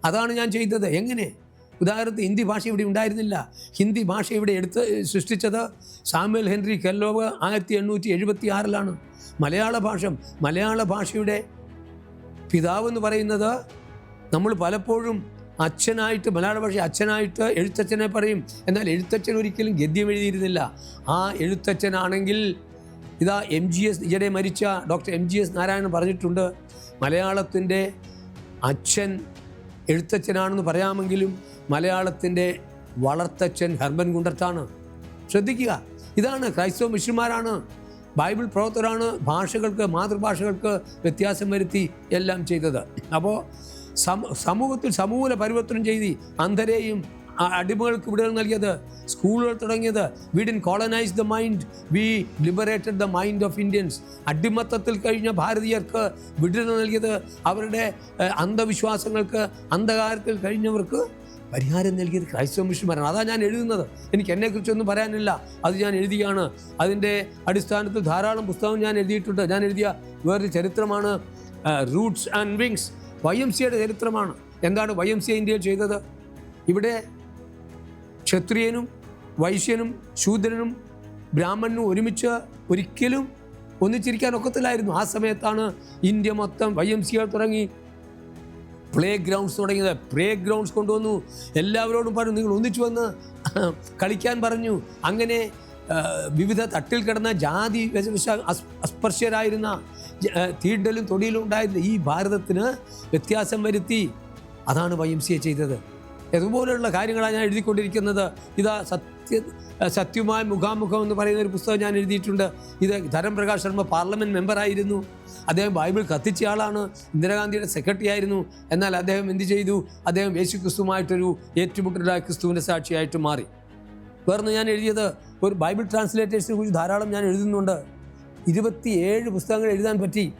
അതാണ് ഞാൻ ചെയ്തത്. എങ്ങനെ? ഉദാഹരണത്തിന് ഹിന്ദി ഭാഷ ഇവിടെ ഉണ്ടായിരുന്നില്ല. ഹിന്ദി ഭാഷ ഇവിടെ എടുത്ത് സൃഷ്ടിച്ചത് സാമുവൽ ഹെൻറി കെല്ലോവ് ആയിരത്തി എണ്ണൂറ്റി എഴുപത്തി ആറിലാണ് മലയാള ഭാഷ മലയാള ഭാഷയുടെ പിതാവെന്ന് പറയുന്നത് നമ്മൾ പലപ്പോഴും അച്ഛനായിട്ട് മലയാള ഭാഷ അച്ഛനായിട്ട് എഴുത്തച്ഛനെ പറയും. എന്നാൽ എഴുത്തച്ഛൻ ഒരിക്കലും ഗദ്യം എഴുതിയിരുന്നില്ല. ആ എഴുത്തച്ഛനാണെങ്കിൽ ഇതാ എം ജി എസ് ഈയിടെ മരിച്ച doctor M G S Narayanan പറഞ്ഞിട്ടുണ്ട് മലയാളത്തിന്റെ അച്ഛൻ എഴുത്തച്ഛനാണെന്ന് പറയാമെങ്കിലും മലയാളത്തിന്റെ വളർത്തച്ഛൻ ഹെർബൻ കുണ്ടർത്താണ് ശ്രദ്ധിക്കുക ഇതാണ് ക്രൈസ്തവ മിഷന്മാരാണ് ബൈബിൾ പ്രവർത്തകരാണ് ഭാഷകൾക്ക് മാതൃഭാഷകൾക്ക് വ്യത്യാസം വരുത്തി എല്ലാം ചെയ്തത്. അപ്പോൾ സമൂഹത്തിൽ സമൂല പരിവർത്തനം ചെയ്തി അന്ധരെയും അടിമകൾക്ക് വിടുതൽ നൽകിയത്. സ്കൂളുകൾ തുടങ്ങിയത്. We didn't colonise the mind we liberated the mind of Indians അടിമത്തത്തിൽ കഴിഞ്ഞ ഭാരതീയർക്ക് വിടുതൽ നൽകിയത്. അവരുടെ അന്ധവിശ്വാസങ്ങൾക്ക് അന്ധകാരത്തിൽ കഴിഞ്ഞവർക്ക് പരിഹാരം നൽകിയത് ക്രൈസ്തവ മിഷന്മാരാണ് അതാണ് ഞാൻ എഴുതുന്നത്. എനിക്ക് എന്നെക്കുറിച്ചൊന്നും പറയാനില്ല. അത് ഞാൻ എഴുതിയാണ്. അതിന്റെ അടിസ്ഥാനത്തിൽ ധാരാളം പുസ്തകം ഞാൻ എഴുതിയിട്ടുണ്ട്. ഞാൻ എഴുതിയ വേറൊരു ചരിത്രമാണ് roots and wings Y M സിയുടെ ചരിത്രമാണ്. എന്താണ് വൈ എം സി ഇന്ത്യയിൽ ചെയ്തത്? ഇവിടെ ക്ഷത്രിയനും വൈശ്യനും ശൂദ്രനും ബ്രാഹ്മണനും ഒരുമിച്ച് ഒരിക്കലും ഒന്നിച്ചിരിക്കാൻ ഒക്കത്തില്ലായിരുന്നു. ആ സമയത്താണ് ഇന്ത്യ മൊത്തം വൈ എം സികൾ തുടങ്ങി. പ്ലേ ഗ്രൗണ്ട്സ് തുടങ്ങിയത്. പ്ലേ ഗ്രൗണ്ട്സ് കൊണ്ടുവന്നു. എല്ലാവരോടും പറഞ്ഞു നിങ്ങൾ ഒന്നിച്ചു വന്ന് കളിക്കാൻ പറഞ്ഞു. അങ്ങനെ വിവിധ തട്ടിൽ കിടന്ന ജാതി വിശ അസ്- അസ്പർശ്യരായിരുന്ന തീണ്ടലും തൊടിയിലും ഉണ്ടായിരുന്ന ഈ ഭാരതത്തിന് വ്യത്യാസം വരുത്തി. അതാണ് വൈ സി എ ചെയ്തത്. അതുപോലെയുള്ള കാര്യങ്ങളാണ് ഞാൻ എഴുതിക്കൊണ്ടിരിക്കുന്നത്. ഇതാ സത്യ സത്യമായ മുഖാമുഖം എന്ന് പറയുന്ന ഒരു പുസ്തകം ഞാൻ എഴുതിയിട്ടുണ്ട്. ഇത് ധരംപ്രകാശ് ശർമ്മ പാർലമെന്റ് മെമ്പറായിരുന്നു അദ്ദേഹം ബൈബിൾ കത്തിച്ച ആളാണ്. ഇന്ദിരാഗാന്ധിയുടെ സെക്രട്ടറി ആയിരുന്നു. എന്നാൽ അദ്ദേഹം എന്ത് ചെയ്തു? അദ്ദേഹം യേശു ക്രിസ്തുവുമായിട്ടൊരു ഏറ്റുമുട്ടലായ ക്രിസ്തുവിന്റെ സാക്ഷിയായിട്ട് മാറി. വേർന്ന് ഞാൻ എഴുതിയത് ഒരു ബൈബിൾ ട്രാൻസ്ലേറ്റേഴ്സിനെ കുറിച്ച് ധാരാളം ഞാൻ എഴുതുന്നുണ്ട്. ഇരുപത്തിയേഴ് പുസ്തകങ്ങൾ എഴുതാൻ പറ്റി.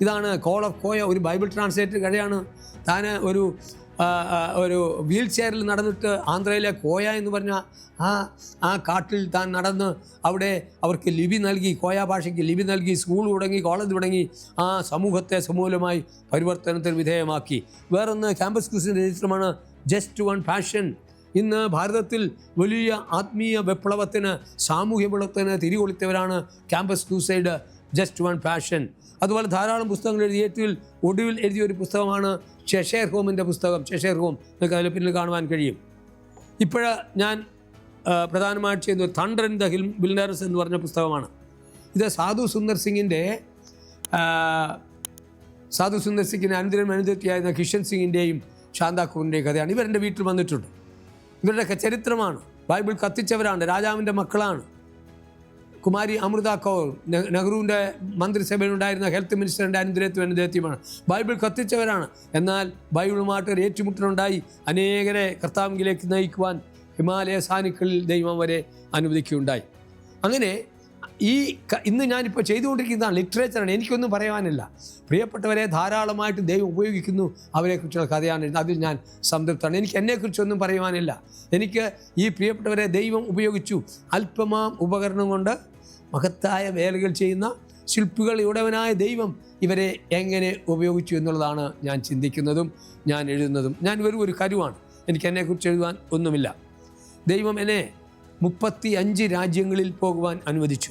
ഇതാണ് കോൾ ഓഫ് കോയ ഒരു ബൈബിൾ ട്രാൻസ്ലേറ്റർ കഴിയാണ് താൻ ഒരു ഒരു വീൽ ചെയറിൽ നടന്നിട്ട് ആന്ധ്രയിലെ കോയ എന്ന് പറഞ്ഞ ആ ആ കാട്ടിൽ താൻ നടന്ന് അവിടെ അവർക്ക് ലിപി നൽകി കോയ ഭാഷയ്ക്ക് ലിപി നൽകി സ്കൂൾ തുടങ്ങി കോളേജ് തുടങ്ങി ആ സമൂഹത്തെ സമൂലമായി പരിവർത്തനത്തിന് വിധേയമാക്കി. വേറൊന്ന് ക്യാമ്പസ് ക്രിസ്ത്യൻ രജിസ്റ്ററുമാണ് ജസ്റ്റ് വൺ ഫാഷൻ ഇന്ന് ഭാരതത്തിൽ വലിയ ആത്മീയ വിപ്ലവത്തിന് സാമൂഹ്യ വിപ്ലവത്തിന് തിരികൊളിത്തവരാണ് campus crusade just one passion അതുപോലെ ധാരാളം പുസ്തകങ്ങൾ എഴുതി ഏറ്റവും ഒടുവിൽ എഴുതിയ ഒരു പുസ്തകമാണ് ഷെഷേർ ഹോമിന്റെ പുസ്തകം ഷെഷേർ ഹോം നിങ്ങൾക്ക് അതിൽ പിന്നിൽ കാണുവാൻ കഴിയും. ഇപ്പോഴ ഞാൻ പ്രധാനമായിട്ട് ചെയ്യുന്നത് thunder in the hill builders എന്ന് പറഞ്ഞ പുസ്തകമാണ്. ഇത് സാധു സുന്ദർ സിംഗിന്റെ സാധു സുന്ദർ സിംഗിന്റെ അനന്തരം അനുദത്തിയായിരുന്ന കിഷൻ സിംഗിന്റെയും ശാന്താക്കൂറിന്റെയും കഥയാണ്. ഇവരെന്റെ വീട്ടിൽ വന്നിട്ടുണ്ട്. ഇവരുടെയൊക്കെ ചരിത്രമാണ്. ബൈബിൾ കത്തിച്ചവരാണ് രാജാവിന്റെ മക്കളാണ്. കുമാരി അമൃത കൗർ നെഹ്റുവിന്റെ മന്ത്രിസഭയിലുണ്ടായിരുന്ന ഹെൽത്ത് മിനിസ്റ്ററിന്റെ അനുദ്രേത്വം അനുദ്രേത്യമാണ് ബൈബിൾ കത്തിച്ചവരാണ്. എന്നാൽ ബൈബിളുമായിട്ട് ഏറ്റുമുട്ടലുണ്ടായി. അനേകരെ കർത്താവിലേക്ക് നയിക്കുവാൻ ഹിമാലയ സാനുക്കളിൽ ദൈവം വരെ അനുവദിക്കുകയുണ്ടായി. അങ്ങനെ ഈ ഇന്ന് ഞാനിപ്പോൾ ചെയ്തുകൊണ്ടിരിക്കുന്നതാണ് ലിറ്ററേച്ചറാണ്. എനിക്കൊന്നും പറയാനില്ല. പ്രിയപ്പെട്ടവരെ ധാരാളമായിട്ട് ദൈവം ഉപയോഗിക്കുന്നു. അവരെക്കുറിച്ചുള്ള കഥയാണ്. അതിൽ ഞാൻ സംതൃപ്തമാണ് എനിക്ക് എന്നെക്കുറിച്ചൊന്നും പറയുവാനില്ല. എനിക്ക് ഈ പ്രിയപ്പെട്ടവരെ ദൈവം ഉപയോഗിച്ചു. അല്പമാം ഉപകരണം കൊണ്ട് മഹത്തായ വേലകൾ ചെയ്യുന്ന ശില്പികൾ ഉടവനായ ദൈവം ഇവരെ എങ്ങനെ ഉപയോഗിച്ചു എന്നുള്ളതാണ് ഞാൻ ചിന്തിക്കുന്നതും ഞാൻ എഴുതുന്നതും. ഞാൻ വെറും ഒരു കരുവാണ്. എനിക്ക് എന്നെക്കുറിച്ച് എഴുതുവാൻ ഒന്നുമില്ല. ദൈവം എന്നെ മുപ്പത്തി അഞ്ച് രാജ്യങ്ങളിൽ പോകുവാൻ അനുവദിച്ചു.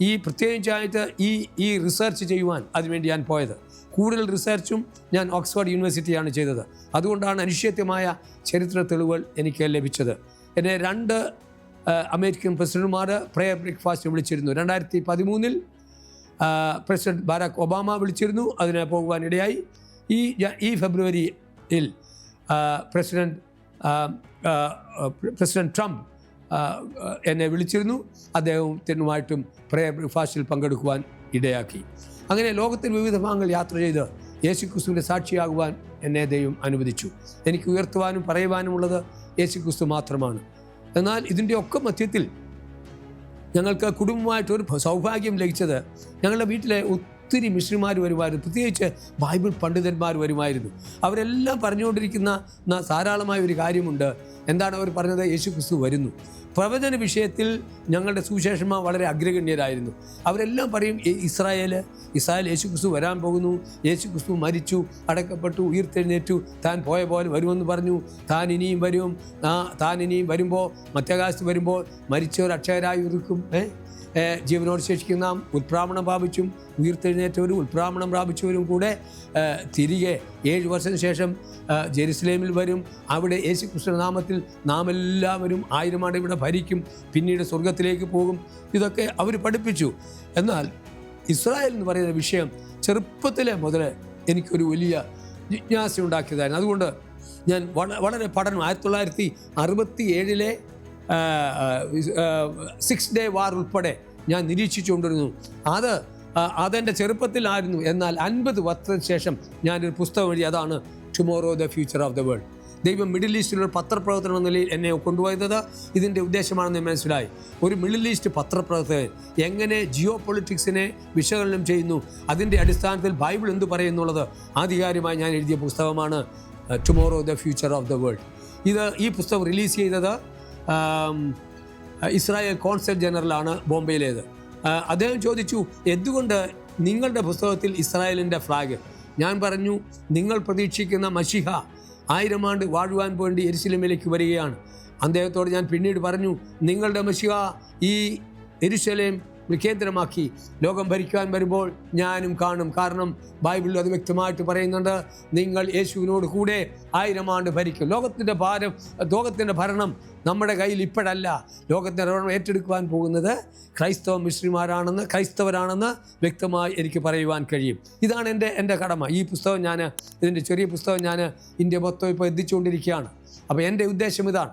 ഈ പ്രത്യേകിച്ചായിട്ട് ഈ ഈ റിസർച്ച് ചെയ്യുവാൻ അതിനുവേണ്ടി ഞാൻ പോയത്. കൂടുതൽ റിസർച്ചും ഞാൻ ഓക്സ്ഫോർഡ് യൂണിവേഴ്സിറ്റിയാണ് ചെയ്തത്. അതുകൊണ്ടാണ് അനിശ്ചിത്യമായ ചരിത്ര തെളിവുകൾ എനിക്ക് ലഭിച്ചത്. എന്നെ രണ്ട് അമേരിക്കൻ പ്രസിഡന്റുമാർ പ്രയർ ബ്രേക്ക്ഫാസ്റ്റ് വിളിച്ചിരുന്നു. രണ്ടായിരത്തി പതിമൂന്നിൽ പ്രസിഡന്റ് ബാരാക് ഒബാമ വിളിച്ചിരുന്നു. അതിന് പോകുവാനിടയായി ഈ ഈ ഫെബ്രുവരിയിൽ പ്രസിഡന്റ് പ്രസിഡന്റ് ട്രംപ് എന്നെ വിളിച്ചിരുന്നു. അദ്ദേഹത്തിനുമായിട്ടും പ്രയർ ബ്രേക്ക്ഫാസ്റ്റിൽ പങ്കെടുക്കുവാൻ ഇടയാക്കി. അങ്ങനെ ലോകത്തിൽ വിവിധ ഭാഗങ്ങൾ യാത്ര ചെയ്ത് യേശു ക്രിസ്തുവിന്റെ സാക്ഷിയാകുവാൻ എന്നെ ദൈവം അനുവദിച്ചു. എനിക്ക് ഉയർത്തുവാനും പറയുവാനുമുള്ളത് യേശു ക്രിസ്തു മാത്രമാണ്. എന്നാൽ ഇതിന്റെ ഒക്കെ മധ്യത്തിൽ ഞങ്ങൾക്ക് കുടുംബമായിട്ടൊരു സൗഭാഗ്യം ലഭിച്ചത് ഞങ്ങളുടെ വീട്ടിലെ ഒത്തിരി മിഷണറിമാർ വരുമായിരുന്നു. പ്രത്യേകിച്ച് ബൈബിൾ പണ്ഡിതന്മാർ വരുമായിരുന്നു. അവരെല്ലാം പറഞ്ഞുകൊണ്ടിരിക്കുന്ന ധാരാളമായ ഒരു കാര്യമുണ്ട്. എന്താണ് അവർ പറഞ്ഞത്? യേശു ക്രിസ്തു വരുന്നു. പ്രവചന വിഷയത്തിൽ ഞങ്ങളുടെ സുവിശേഷന്മാർ വളരെ അഗ്രഗണ്യരായിരുന്നു. അവരെല്ലാം പറയും "ഈ ഇസ്രായേൽ ഇസ്രായേൽ യേശു ക്രിസ്തു വരാൻ പോകുന്നു. യേശു ക്രിസ്തു മരിച്ചു അടക്കപ്പെട്ടു ഉയർത്തെഴുന്നേറ്റു. താൻ പോയ പോലെ വരുമെന്ന് പറഞ്ഞു. താൻ ഇനിയും വരും. താൻ ഇനിയും വരുമ്പോൾ മധ്യകാശത്ത് വരുമ്പോൾ മരിച്ചവർ അക്ഷയരായി ഏ, ജീവനോട് ശേഷിക്കുന്ന ഉത്പ്രാമണം പ്രാപിച്ചും ഉയർത്തെഴുന്നേറ്റവരും ഉത്പ്രാമണം പ്രാപിച്ചവരും കൂടെ തിരികെ ഏഴ് വർഷത്തിന് ശേഷം ജെറുസലേമിൽ വരും. അവിടെ യേശു കൃഷ്ണനാമത്തിൽ നാം എല്ലാവരും ആയിരമാണ് ഇവിടെ ഭരിക്കും പിന്നീട് സ്വർഗത്തിലേക്ക് പോകും. ഇതൊക്കെ അവർ പഠിപ്പിച്ചു. എന്നാൽ ഇസ്രായേൽ എന്ന് പറയുന്ന വിഷയം ചെറുപ്പത്തിലെ മുതൽ എനിക്കൊരു വലിയ ജിജ്ഞാസ ഉണ്ടാക്കിയതായിരുന്നു. അതുകൊണ്ട് ഞാൻ വള- വളരെ പഠനം. ആയിരത്തി തൊള്ളായിരത്തി അറുപത്തി ഏഴിലെ സിക്സ് ഡേ വാർ ഉൾപ്പെടെ ഞാൻ നിരീക്ഷിച്ചുകൊണ്ടിരുന്നു. അത് അതെന്റെ ചെറുപ്പത്തിലായിരുന്നു. എന്നാൽ അൻപത് വർഷത്തിന് ശേഷം ഞാനൊരു പുസ്തകം എഴുതി. അതാണ് tomorrow the future of the world ദൈവം മിഡിൽ ഈസ്റ്റിലൊരു പത്രപ്രവർത്തനം എന്ന നിലയിൽ എന്നെ കൊണ്ടുപോയത്. ഇതിന്റെ ഉദ്ദേശമാണെന്ന് മനസ്സിലായി. ഒരു മിഡിൽ ഈസ്റ്റ് പത്രപ്രവർത്തകൻ എങ്ങനെ ജിയോ പൊളിറ്റിക്സിനെ വിശകലനം ചെയ്യുന്നു? അതിന്റെ അടിസ്ഥാനത്തിൽ ബൈബിൾ എന്ത് പറയുന്നുള്ളത്? ആധികാരികമായി ഞാൻ എഴുതിയ പുസ്തകമാണ് tomorrow the future of the world ഇത് ഈ പുസ്തകം റിലീസ് ചെയ്തത് ഇസ്രായേൽ കോൺസൽ ജനറലാണ് ബോംബെയിലേത്. അദ്ദേഹം ചോദിച്ചു എന്തുകൊണ്ട് നിങ്ങളുടെ പുസ്തകത്തിൽ ഇസ്രായേലിന്റെ ഫ്ലാഗ് ഞാൻ പറഞ്ഞു നിങ്ങൾ പ്രതീക്ഷിക്കുന്ന മഷിഹ ആയിരം ആണ്ട് വാഴുവാൻ വേണ്ടി എരിശിലമിലേക്ക് വരികയാണ്. അദ്ദേഹത്തോട് ഞാൻ പിന്നീട് പറഞ്ഞു നിങ്ങളുടെ മഷിക ഈ എരുസലേം കേന്ദ്രമാക്കി ലോകം ഭരിക്കാൻ വരുമ്പോൾ ഞാനും കാണും. കാരണം ബൈബിളിൽ അത് വ്യക്തമായിട്ട് പറയുന്നുണ്ട്. നിങ്ങൾ യേശുവിനോട് കൂടെ ആയിരം ആണ്ട് ഭരിക്കും. ലോകത്തിന്റെ ഭാരം ലോകത്തിന്റെ ഭരണം നമ്മുടെ കയ്യിൽ ഇപ്പോഴല്ല. ലോകത്തിന്റെ ഭരണം ഏറ്റെടുക്കുവാൻ പോകുന്നത് ക്രൈസ്തവ മിശ്രിമാരാണെന്ന് ക്രൈസ്തവരാണെന്ന് വ്യക്തമായി എനിക്ക് പറയുവാൻ കഴിയും. ഇതാണ് എന്റെ എന്റെ കടമ. ഈ പുസ്തകം ഞാൻ ഇതിന്റെ ചെറിയ പുസ്തകം ഞാൻ ഇന്ത്യ മൊത്തം ഇപ്പോൾ എത്തിച്ചുകൊണ്ടിരിക്കുകയാണ്. അപ്പോൾ എന്റെ ഉദ്ദേശം ഇതാണ്.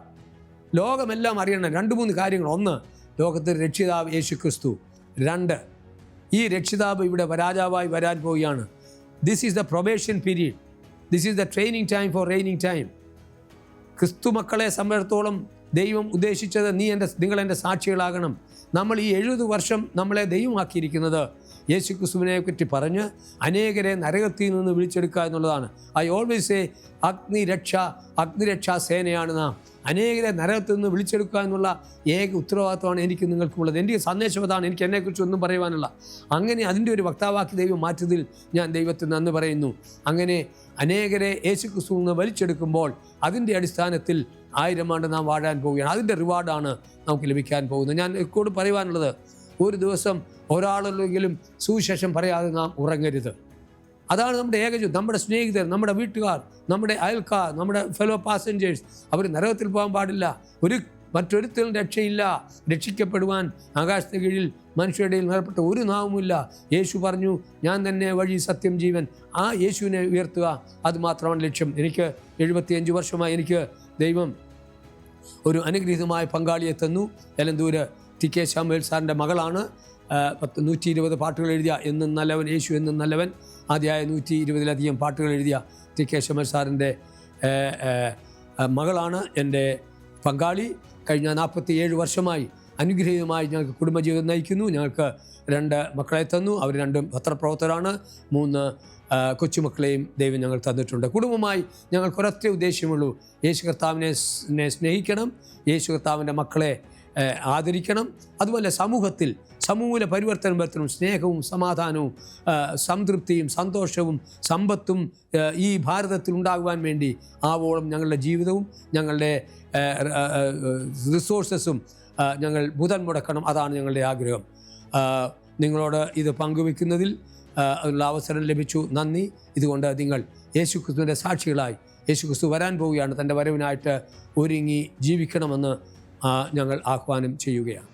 ലോകമെല്ലാം അറിയണം. രണ്ട് മൂന്ന് കാര്യങ്ങൾ. ഒന്ന് ലോകത്തിൽ രക്ഷിതാവ് യേശു ക്രിസ്തു രണ്ട് ഈ രക്ഷിതാവ് ഇവിടെ രാജാവായി വരാൻ പോവുകയാണ്. This is the probation period this is the training time for reigning time ക്രിസ്തു മക്കളെ സംബന്ധിച്ചിടത്തോളം ദൈവം ഉദ്ദേശിച്ചത് നീ എന്റെ നിങ്ങൾ എന്റെ സാക്ഷികളാകണം. നമ്മൾ ഈ എഴുപത് വർഷം നമ്മളെ ദൈവമാക്കിയിരിക്കുന്നത് യേശു ക്രിസ്തുവിനെ പറ്റി പറഞ്ഞ് അനേകരെ നരകത്തിൽ നിന്ന് വിളിച്ചെടുക്കുക എന്നുള്ളതാണ്. ഐ ഓൾവേസ് എ അഗ്നിരക്ഷ അഗ്നിരക്ഷാ സേനയാണ് നാം. അനേകരെ നരകത്തിൽ നിന്ന് വിളിച്ചെടുക്കുക എന്നുള്ള ഏക ഉത്തരവാദിത്വമാണ് എനിക്ക് നിങ്ങൾക്കുള്ളത്. എന്റെ സന്ദേശം അതാണ്. എനിക്ക് എന്നെക്കുറിച്ച് ഒന്നും പറയുവാനുള്ള അങ്ങനെ അതിന്റെ ഒരു വക്താവാക്കി ദൈവം മാറ്റിയതിൽ ഞാൻ ദൈവത്തിന് നന്ദി പറയുന്നു. അങ്ങനെ അനേകരെ യേശു ക്രിസ്തു നിന്ന് വലിച്ചെടുക്കുമ്പോൾ അതിന്റെ അടിസ്ഥാനത്തിൽ ആയിരം ആണ്ട് നാം വാഴാൻ പോവുകയാണ്. അതിന്റെ റിവാർഡാണ് നമുക്ക് ലഭിക്കാൻ പോകുന്നത്. ഞാൻ എക്കോട് പറയുവാനുള്ളത് ഒരു ദിവസം ഒരാളെങ്കിലും സുവിശേഷം പറയാതെ നാം ഉറങ്ങരുത്. അതാണ് നമ്മുടെ ഏകജീവിതം നമ്മുടെ സ്നേഹിതർ നമ്മുടെ വീട്ടുകാർ നമ്മുടെ അയൽക്കാർ നമ്മുടെ ഫെലോ പാസഞ്ചേഴ്സ് അവർ നരകത്തിൽ പോകാൻ പാടില്ല. ഒരു മറ്റൊരുത്തിലും രക്ഷയില്ല. രക്ഷിക്കപ്പെടുവാൻ ആകാശത്തിന് കീഴിൽ മനുഷ്യരുടെ നേർപ്പെട്ട ഒരു നാവുമില്ല. യേശു പറഞ്ഞു ഞാൻ തന്നെ വഴി സത്യം ജീവൻ. ആ യേശുവിനെ ഉയർത്തുക അത് മാത്രമാണ് ലക്ഷ്യം. എനിക്ക് എഴുപത്തിയഞ്ച് വർഷമായി എനിക്ക് ദൈവം ഒരു അനുഗ്രഹീതമായ പങ്കാളിയെ തന്നു. എലന്തൂര് ടി കെ ശ്യാമേൽ സാറിന്റെ മകളാണ്. പത്ത് നൂറ്റി ഇരുപത് പാട്ടുകൾ എഴുതിയ എന്നും നല്ലവൻ യേശു എന്നും നല്ലവൻ. ആദ്യമായ നൂറ്റി ഇരുപതിലധികം പാട്ടുകൾ എഴുതിയ ടി കെ ശമൻ സാറിന്റെ മകളാണ് എന്റെ പങ്കാളി. കഴിഞ്ഞ നാൽപ്പത്തി ഏഴ് വർഷമായി അനുഗ്രഹീതമായി ഞങ്ങൾക്ക് കുടുംബജീവിതം നയിക്കുന്നു. ഞങ്ങൾക്ക് രണ്ട് മക്കളെ തന്നു. അവർ രണ്ടും പത്രപ്രവർത്തകരാണ്. മൂന്ന് കൊച്ചുമക്കളെയും ദൈവം ഞങ്ങൾ തന്നിട്ടുണ്ട്. കുടുംബമായി ഞങ്ങൾക്ക് ഒരൊറ്റ ഉദ്ദേശ്യമുള്ളൂ യേശു കർത്താവിനെ സ്നേഹിക്കണം. യേശു കർത്താവിന്റെ മക്കളെ ആദരിക്കണം. അതുപോലെ സമൂഹത്തിൽ സമൂല പരിവർത്തനം വരുത്തണം. സ്നേഹവും സമാധാനവും സംതൃപ്തിയും സന്തോഷവും സമ്പത്തും ഈ ഭാരതത്തിൽ ഉണ്ടാകുവാൻ വേണ്ടി ആവോളം ഞങ്ങളുടെ ജീവിതവും ഞങ്ങളുടെ റിസോഴ്സസും ഞങ്ങൾ ബുധൻ മുടക്കണം. അതാണ് ഞങ്ങളുടെ ആഗ്രഹം. നിങ്ങളോട് ഇത് പങ്കുവെക്കുന്നതിൽ ഉള്ള അവസരം ലഭിച്ചു. നന്ദി. ഇതുകൊണ്ട് നിങ്ങൾ യേശു ക്രിസ്തുവിന്റെ സാക്ഷികളായി യേശുക്രിസ്തു വരാൻ പോവുകയാണ്. തന്റെ വരവിനായിട്ട് ഒരുങ്ങി ജീവിക്കണമെന്ന് ഞങ്ങൾ ആഹ്വാനം ചെയ്യുകയാണ്.